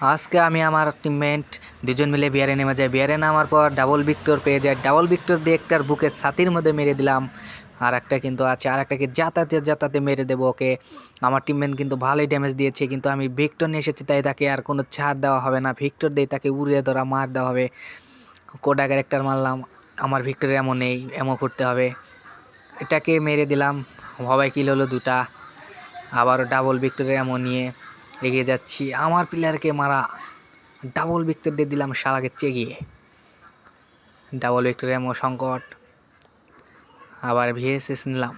আজকে আমি আমার টিমমেট দুজন মিলে বিয়ারে নেমে যাই। বিয়ারে নামার পর ডাবল ভিক্টর পেয়ে যায় ডাবল ভিক্টর দিয়ে একটার বুকের ছাতির মধ্যে মেরে দিলাম। আর একটা কিন্তু আছে, আর একটাকে যাতাতে যাতাতে মেরে দেবো ওকে। আমার টিমমেট কিন্তু ভালোই ড্যামেজ দিয়েছে, কিন্তু আমি ভিক্টর নিয়ে এসেছি তাই তাকে আর কোনো ছাড় দেওয়া হবে না। ভিক্টর দিয়ে তাকে উড়িয়ে ধরা, মার দেওয়া হবে। কোডা ক্যারেক্টার মারলাম, আমার ভিক্টর এমন নেই, এমন করতে হবে। এটাকে মেরে দিলাম। সবাই কিল হলো দুটা। আবারও ডাবল ভিক্টরে এমন নিয়ে। এগিয়ে যাচ্ছি। আমার প্লেয়ারকে মারা ডাবল ভিক্টর দিয়ে দিলাম শালাকে চেগিয়ে। ডাবল ভিক্টর এমন সংকট। আবার ভিএসএস নিলাম।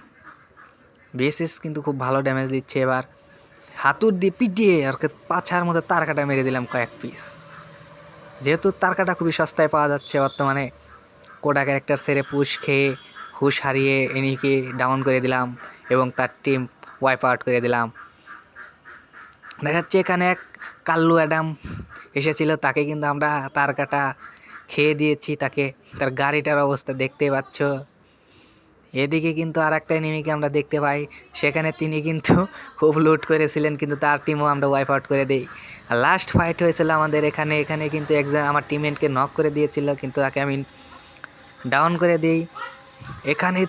ভিএসএস কিন্তু খুব ভালো ড্যামেজ দিচ্ছে এবার। হাতুর দিয়ে পিটিয়ে আর পাছার মধ্যে তার কাটা মেরে দিলাম কয়েক পিস যেহেতু তার কাটা খুবই সস্তায় পাওয়া যাচ্ছে বর্তমানে কোডা ক্যারেক্টার সেরে পুশ খেয়ে হুশ হারিয়ে এনিকে ডাউন করে দিলাম এবং তার টিম ওয়াইপ আউট করে দিলাম। দেখা যাচ্ছে এখানে এক কাল্লু অ্যাডাম এসেছিল, তাকে কিন্তু আমরা তার কাটা খেয়ে দিয়েছি, তাকে তার গাড়িটার অবস্থা দেখতে পাচ্ছ। এদিকে কিন্তু আর একটা এনিমিকে আমরা দেখতে পাই, সেখানে তিনি কিন্তু খুব লুট করেছিলেন, কিন্তু তার টিমও আমরা ওয়াইপ আউট করে দিই। আর লাস্ট ফাইট হয়েছিল আমাদের এখানে এখানে কিন্তু একজন আমার টিমমেটকে নক করে দিয়েছিল, কিন্তু তাকে আমি ডাউন করে দিই। এখানে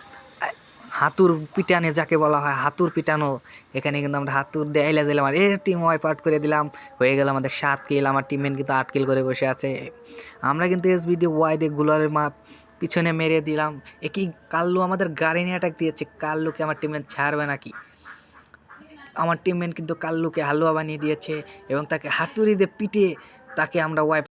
হাতুর পিটানে যাকে বলা হয়, হাতুর পিটানো। এখানে কিন্তু আমরা হাতুর দেয়াইলা দিলাম, আর এর টিম ওয়াইপ আউট করে দিলাম। হয়ে গেল আমাদের সাত কিল আমার টিমমেট কিন্তু আট কিল করে বসে আছে। আমরা কিন্তু এস বিডি ওয়াই দিয়ে গুলারের মা পিছনে মেরে দিলাম। এ কি কাল্লু আমাদের গাড়ি নিয়ে অ্যাটাক দিয়েছে, কাল্লুকে আমার টিমমেট ছাড়বে নাকি? আমার টিমমেট কিন্তু কাল্লুকে হালুয়া বানিয়ে দিয়েছে এবং তাকে হাতুড়ি দিয়ে পিটিয়ে তাকে আমরা ওয়াইপ